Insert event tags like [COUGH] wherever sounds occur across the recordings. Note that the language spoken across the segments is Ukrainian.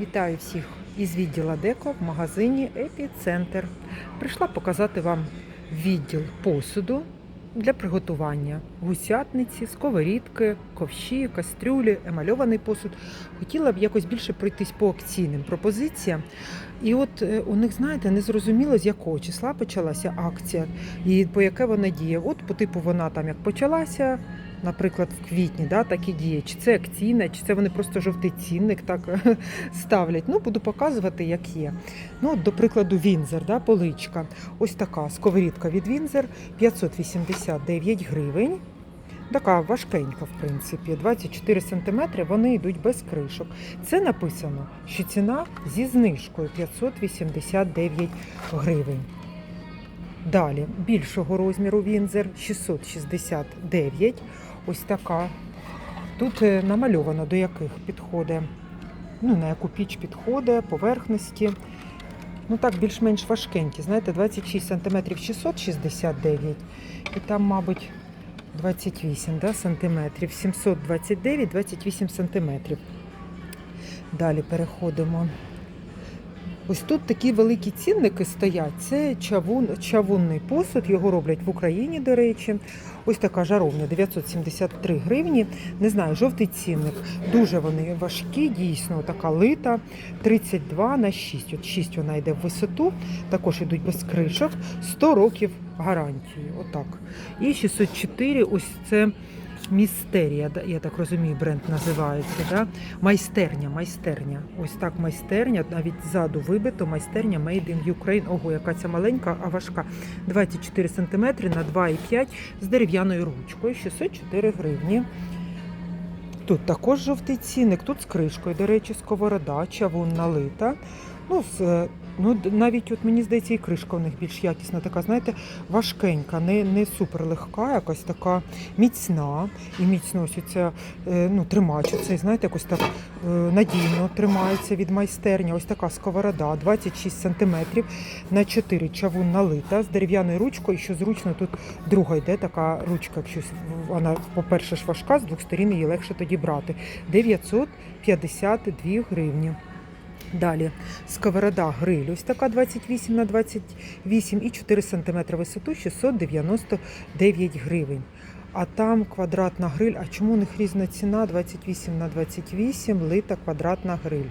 Вітаю всіх із відділа Деко в магазині Епіцентр. Прийшла показати вам відділ посуду для приготування гусятниці, сковорідки, ковші, кастрюлі, емальований посуд. Хотіла б якось більше пройтись по акційним пропозиціям. І от е, у них, знаєте, не зрозуміло, з якого числа почалася акція і по яке вона діє. От по типу вона там як почалася, наприклад, в квітні, да, так і діє. Чи це акційна, чи це вони просто жовтий цінник так [LAUGHS] ставлять. Ну, буду показувати, як є. Ну, от, до прикладу, Вінзер, да, поличка. Ось така сковорідка від Вінзер 589 гривень. Така важкенька, в принципі, 24 см, вони йдуть без кришок. Це написано, що ціна зі знижкою 589 гривень. Далі більшого розміру Вінзер 669. Ось така. Тут е, намальовано до яких підходить, ну, на яку піч підходить, поверхності. Ну так, більш-менш важкенькі. Знаєте, 26 см 669. І там, мабуть, 28 да, сантиметрів. 729, 28 сантиметрів. Далі переходимо. Ось тут такі великі цінники стоять. Це чавун, чавунний посуд, його роблять в Україні, до речі. Ось така жаровня 973 гривні. Не знаю, жовтий цінник. Дуже вони важкі, дійсно, така лита 32 на 6. От 6 вона йде в висоту, також йдуть без кришок, 100 років гарантії. Отак. І 604, ось це. Містерія, я так розумію, бренд називається. Да? Майстерня, майстерня. Ось так майстерня, навіть ззаду вибито, майстерня Made in Ukraine. Ого, яка ця маленька, а важка. 24 см на 2,5 з дерев'яною ручкою, 604 гривні. Тут також жовтий цінник, тут з кришкою, до речі, сковорода, чавун налита. Ну, з, е, ну, навіть от мені здається, і кришка у них більш якісна, така, знаєте, важкенька, не, не супер легка, якась така міцна. І міцно ось ця, ну, тримач, цей, знаєте, якось так е, надійно тримається від майстерні. Ось така сковорода, 26 см на 4 чавун налита з дерев'яною ручкою, що зручно тут друга йде така ручка, якщо вона, по-перше, ж важка, з двох сторін її легше тоді брати. 952 гривні. Далі сковорода гриль, ось така 28 на 28 і 4 см висоту 699 гривень. А там квадратна гриль. А чому у них різна ціна? 28 на 28 лита квадратна гриль.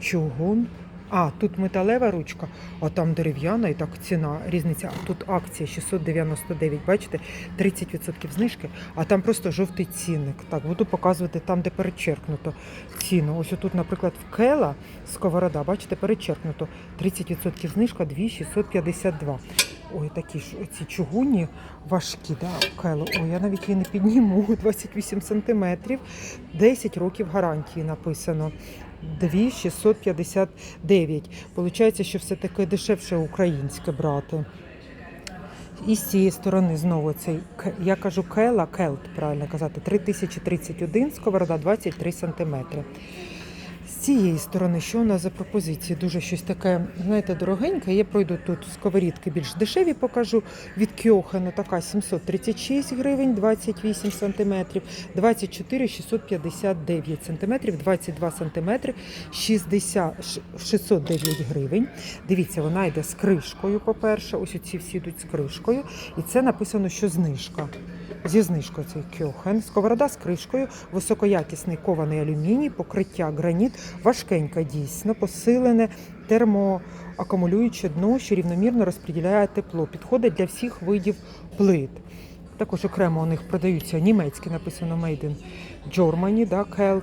Чугун. А, тут металева ручка, а там дерев'яна і так ціна різниця. А тут акція 699, бачите, 30% знижки, а там просто жовтий цінник. Так, буду показувати там, де перечеркнуто ціну. Ось тут, наприклад, в Кела сковорода, бачите, перечеркнуто 30% знижка 2652. Ой, такі ж ці чугунні важкі, да, Кело. Ой, я навіть її не підніму. [LAUGHS] 28 сантиметрів, 10 років гарантії написано. 2659. Получається, що все таки дешевше українське брати. І з цієї сторони знову цей, я кажу кела, келт, правильно казати, 3031, сковорода 23 сантиметри. Цієї сторони, що у нас за пропозиції? Дуже щось таке, знаєте, дорогеньке. Я пройду тут сковорідки більш дешеві покажу. Від Кьохену така 736 гривень, 28 сантиметрів, 24 659 сантиметрів, 22 сантиметри, 60, 609 гривень. Дивіться, вона йде з кришкою, по-перше. Ось оці всі йдуть з кришкою. І це написано, що знижка. Зі знижкою цей кьохен. Сковорода з кришкою, високоякісний кований алюміній, покриття граніт, важкенька дійсно, посилене термоакумулююче дно, що рівномірно розподіляє тепло. Підходить для всіх видів плит. Також окремо у них продаються німецькі, написано Made in Germany, да, Kelt.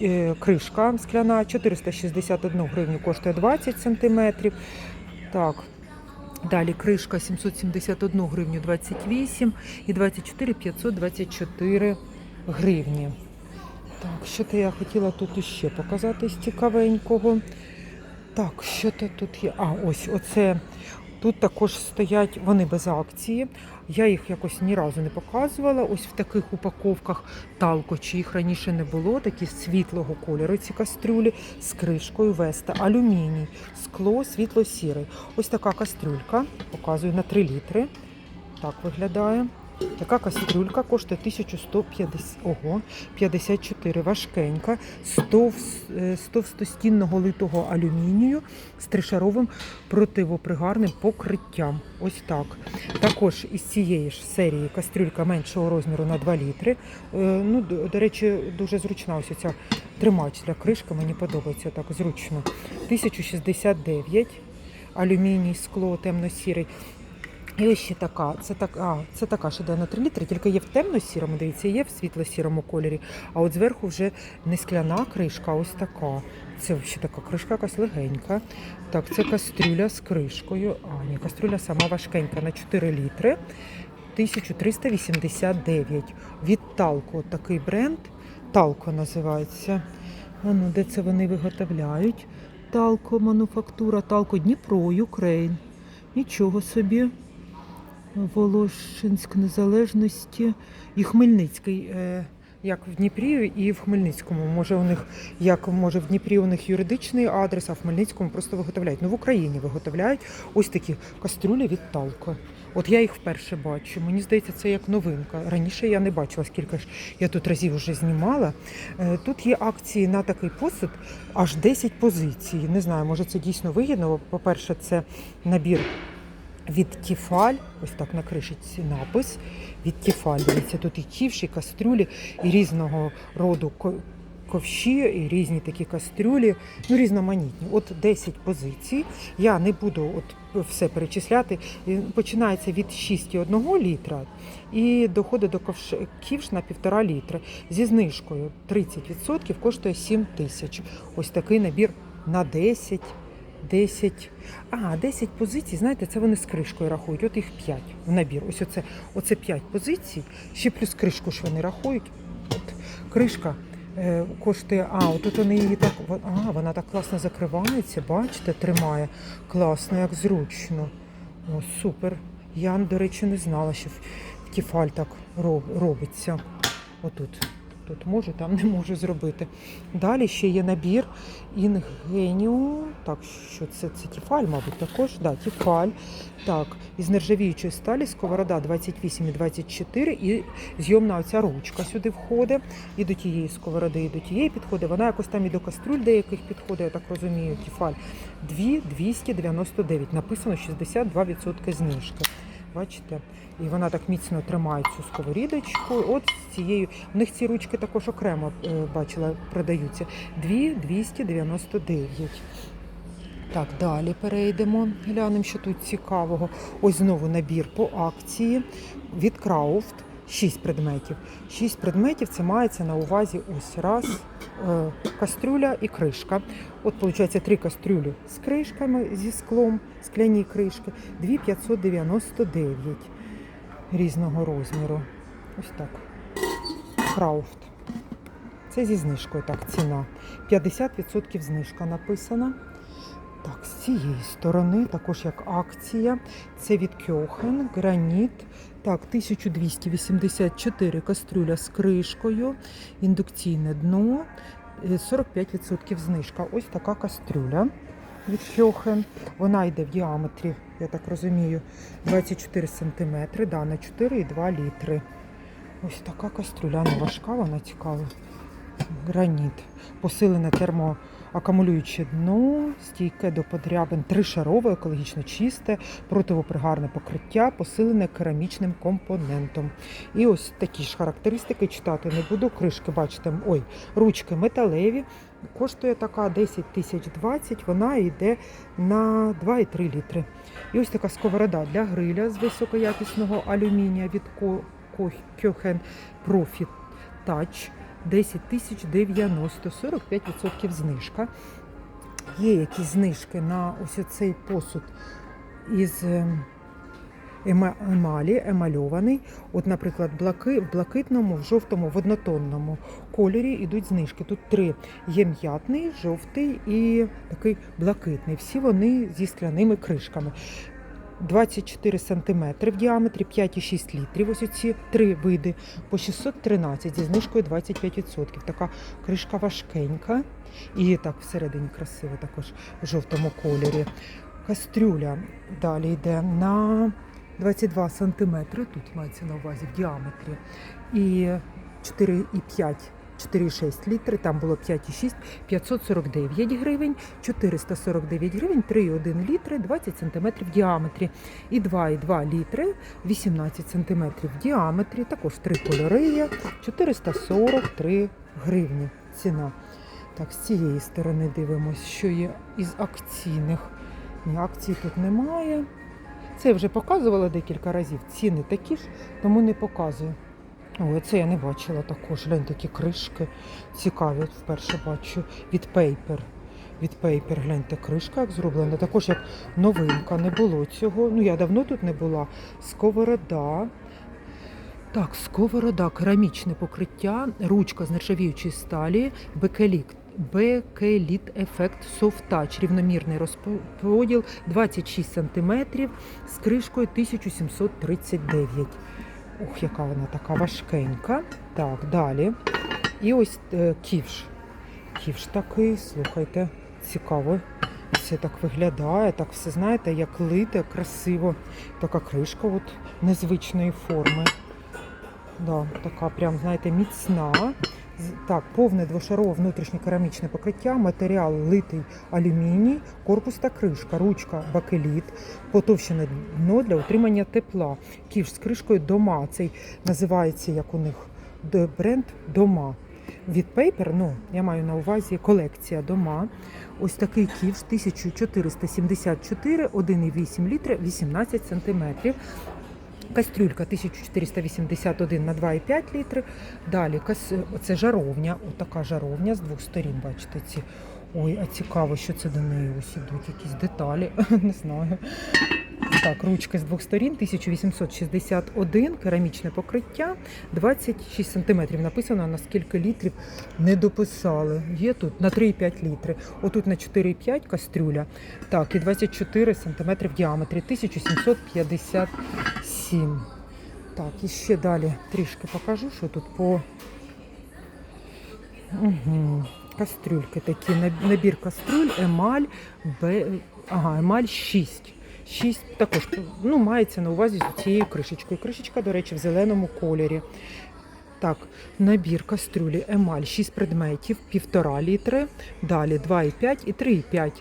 Е, Кришка скляна 461 гривню коштує 20 сантиметрів. Так, Далі кришка 771 гривню 28 і 24 524 гривні. Так, що то я хотіла тут іще показати з цікавенького. Так, що то тут є? А, ось оце. Тут також стоять вони без акції. Я їх якось ні разу не показувала. Ось в таких упаковках талко, чи їх раніше не було, такі світлого кольору ці кастрюлі з кришкою Веста, алюміній, скло світло-сірий. Ось така кастрюлька, показую на 3 літри. Так виглядає. Така кастрюлька коштує 1150, ого, 54, важкенька, е, з товстостінного литого алюмінію з тришаровим противопригарним покриттям. Ось так. Також із цієї ж серії кастрюлька меншого розміру на 2 літри. Е, Ну, до речі, дуже зручна ось ця тримач для кришки, мені подобається так зручно. 1069, алюміній, скло, темно-сірий. І ось ще така, це так, а, це така на 3 літри, тільки є в темно-сірому, дивіться, є в світло-сірому кольорі, а от зверху вже не скляна кришка, а ось така. Це взагалі така кришка якась легенька. Так, це кастрюля з кришкою. А, ні, кастрюля сама важкенька на 4 літри. 1389. Від Талко такий бренд. Талко називається. А ну, де це вони виготовляють? Талко мануфактура, Талко Дніпро, Юкрейн. Нічого собі. Волошинськ Незалежності і Хмельницький. Е, як в Дніпрі і в Хмельницькому. Може, у них, як може в Дніпрі у них юридичний адрес, а в Хмельницькому просто виготовляють. Ну в Україні виготовляють ось такі кастрюлі від Талко. От я їх вперше бачу. Мені здається, це як новинка. Раніше я не бачила, скільки ж я тут разів вже знімала. Е, Тут є акції на такий посуд аж 10 позицій. Не знаю, може це дійсно вигідно. По-перше, це набір від Тіфаль, ось так на кришиці напис. Від Тіфаль. Дивіться, тут і ківші, і кастрюлі, і різного роду ко- ковші, і різні такі кастрюлі, ну різноманітні. От 10 позицій. Я не буду от все перечисляти. Починається від 6,1 літра і доходить до ковш... на 1,5 літра. Зі знижкою 30% коштує 7 тисяч. Ось такий набір на 10 10. А, 10 позицій, знаєте, це вони з кришкою рахують. От їх 5 в набір. Ось оце, оце 5 позицій, ще плюс кришку ж вони рахують. От кришка е, коштує. А, от тут вони її так. А, вона так класно закривається, бачите, тримає. Класно, як зручно. О, супер. Я, до речі, не знала, що в Тіфаль так роб- робиться. Отут. Тут можу, там не можу зробити. Далі ще є набір Інгеніум. Так, що це? Це Тіфаль, мабуть, також. Да, Тіфаль. Так, із нержавіючої сталі, сковорода 28 і 24, і зйомна оця ручка сюди входить. І до тієї сковороди, і до тієї підходить. Вона якось там і до каструль деяких підходить, я так розумію, Тіфаль. 2 299. Написано 62% знижки. Бачите? І вона так міцно тримає цю сковорідочку. От з цією. У них ці ручки також окремо е, бачила, продаються. 2 299. Так, далі перейдемо. Глянемо, що тут цікавого. Ось знову набір по акції від Крауфт. Шість предметів. Шість предметів це мається на увазі ось раз е, кастрюля і кришка. От, виходить, три кастрюлі з кришками, зі склом, скляні кришки, 2,599 різного розміру. Ось так. Крауфт. Це зі знижкою, так, ціна. 50% знижка написана. Так, з цієї сторони також як акція. Це від Кьохен, граніт. Так, 1284 кастрюля з кришкою, індукційне дно, е, 45% знижка. Ось така кастрюля від Кьохен. Вона йде в діаметрі, я так розумію, 24 см, да, на 4,2 літри. Ось така кастрюля, ну важка, вона цікава. Граніт. Посилене термоакумулююче дно, стійке до подрябин, тришарове, екологічно чисте, противопригарне покриття, посилене керамічним компонентом. І ось такі ж характеристики читати не буду. Кришки, бачите, ой, ручки металеві. Коштує така 10 тисяч 20, вона йде на 2,3 літри. І ось така сковорода для гриля з високоякісного алюмінія від Кьохен Profit Touch 10 тисяч 90, 45% знижка. Є якісь знижки на ось цей посуд із ем, емалі, емальований. От, наприклад, в блакитному, в жовтому, в однотонному кольорі йдуть знижки. Тут три є м'ятний, жовтий і такий блакитний. Всі вони зі скляними кришками. 24 см в діаметрі, 5,6 літрів. Ось ці три види по 613 зі знижкою 25%. Така кришка важкенька і так всередині красиво також в жовтому кольорі. Кастрюля далі йде на 22 сантиметри, тут мається на увазі в діаметрі, і 4,5 4,6 літри, там було 5,6, 549 гривень, 449 гривень, 3,1 літри, 20 сантиметрів в діаметрі. І 2,2 літри, 18 сантиметрів в діаметрі, також три кольори є, 443 гривні ціна. Так, з цієї сторони дивимось, що є із акційних. Ні, акцій тут немає. Це вже показувала декілька разів. Ціни такі ж, тому не показую. Ой, це я не бачила також. Глянь, такі кришки цікаві. Вперше бачу від Paper. Від Paper, гляньте, кришка як зроблена. Також як новинка, не було цього. Ну, я давно тут не була. Сковорода. Так, сковорода, керамічне покриття, ручка з нержавіючої сталі, бекеліт. Бекеліт ефект Touch, рівномірний розподіл 26 см з кришкою 1739. Ух, яка вона така важкенька. Так, далі. І ось е, ківш. Ківш такий, слухайте, цікаво. Все так виглядає, так все знаєте, як лите, красиво. Така кришка от незвичної форми. Да, така прям, знаєте, міцна. Так, повне двошарове внутрішнє керамічне покриття, матеріал литий алюміній, корпус та кришка, ручка бакеліт, потовщене дно для утримання тепла. Ківш з кришкою дома. Цей називається як у них бренд дома. Від Paper, ну я маю на увазі колекція дома. Ось такий ківш 1474, 1,8 літри, 18 сантиметрів. Кастрюлька 1481 на 2,5 літри. Далі це жаровня, отака жаровня з двох сторін, бачите, ці. Ой, а цікаво, що це до неї ось ідуть, якісь деталі, [LAUGHS] не знаю. Так, ручка з двох сторін, 1861, керамічне покриття, 26 сантиметрів. Написано, на скільки літрів не дописали. Є тут на 3,5 літри. Отут на 4,5 кастрюля. Так, і 24 сантиметри в діаметрі, 1757. Так, і ще далі трішки покажу, що тут по угу. кастрюльки такі. Набір кастрюль, емаль, Б... ага, емаль 6. 6 також ну, мається на увазі з цією кришечкою. Кришечка, до речі, в зеленому кольорі. Так, набір кастрюлі емаль 6 предметів, 1,5 літри, далі 2,5 і 3,5.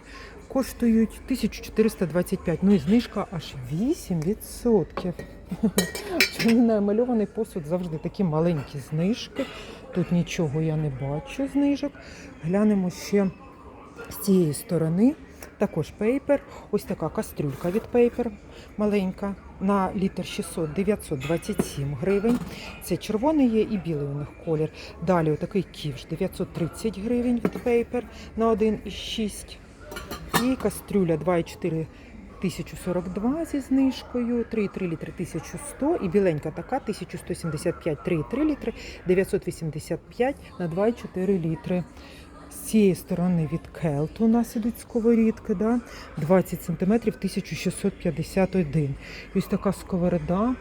Коштують 1425. Ну і знижка аж 8%. [LAUGHS] Чому на емальований посуд завжди такі маленькі знижки. Тут нічого я не бачу знижок. Глянемо ще з цієї сторони. Також пейпер. Ось така кастрюлька від пейпер маленька. На літр 600 927 гривень. Це червоний є і білий у них колір. Далі отакий ківш 930 гривень від пейпер на 1,6. І кастрюля 2,4 1042 зі знижкою, 3,3 літри 1100 і біленька така 1175 3,3 літри 985 на 2,4 літри. Цієї сторони від Келт у нас ідуть сковорідки, да? 20 см 1651. І ось така сковорода.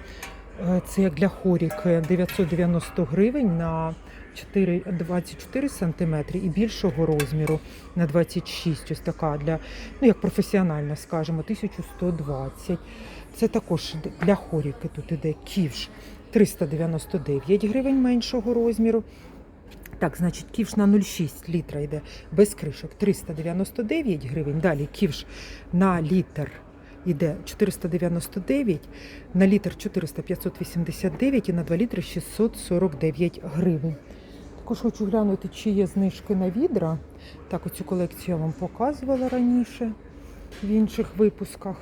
е, Це як для хоріки 990 гривень на 4, 24 см і більшого розміру на 26. Ось така для, ну як професіональна, скажімо, 1120. Це також для хоріки. Тут іде ківш 399 гривень меншого розміру. Так, значить, ківш на 0,6 літра йде без кришок 399 гривень. Далі ківш на літр йде 499, на літр 400 589 і на 2 літри 649 гривень. Також хочу глянути, чи є знижки на відра. Так, оцю колекцію я вам показувала раніше в інших випусках.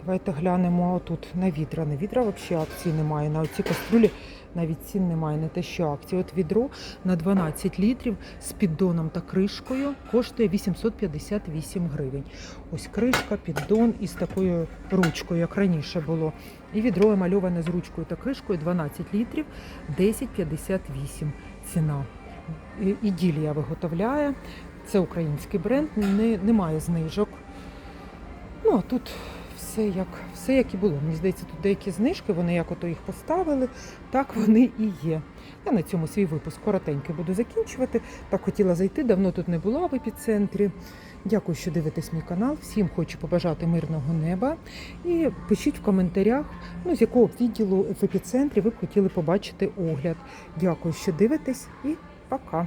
Давайте глянемо тут на відра. На відра взагалі акцій немає. На оці каструлі навіть цін немає, не те, що акції. От відро на 12 літрів з піддоном та кришкою коштує 858 гривень. Ось кришка, піддон із такою ручкою, як раніше було. І відро емальоване з ручкою та кришкою 12 літрів 10,58 ціна. І- Іділія виготовляє. Це український бренд, не, немає знижок. Ну, а тут все як, все як і було. Мені здається, тут деякі знижки, вони як ото їх поставили, так вони і є. Я на цьому свій випуск коротенький буду закінчувати. Так хотіла зайти, давно тут не була в епіцентрі. Дякую, що дивитесь мій канал. Всім хочу побажати мирного неба. І пишіть в коментарях, ну, з якого відділу в епіцентрі ви б хотіли побачити огляд. Дякую, що дивитесь, і пока.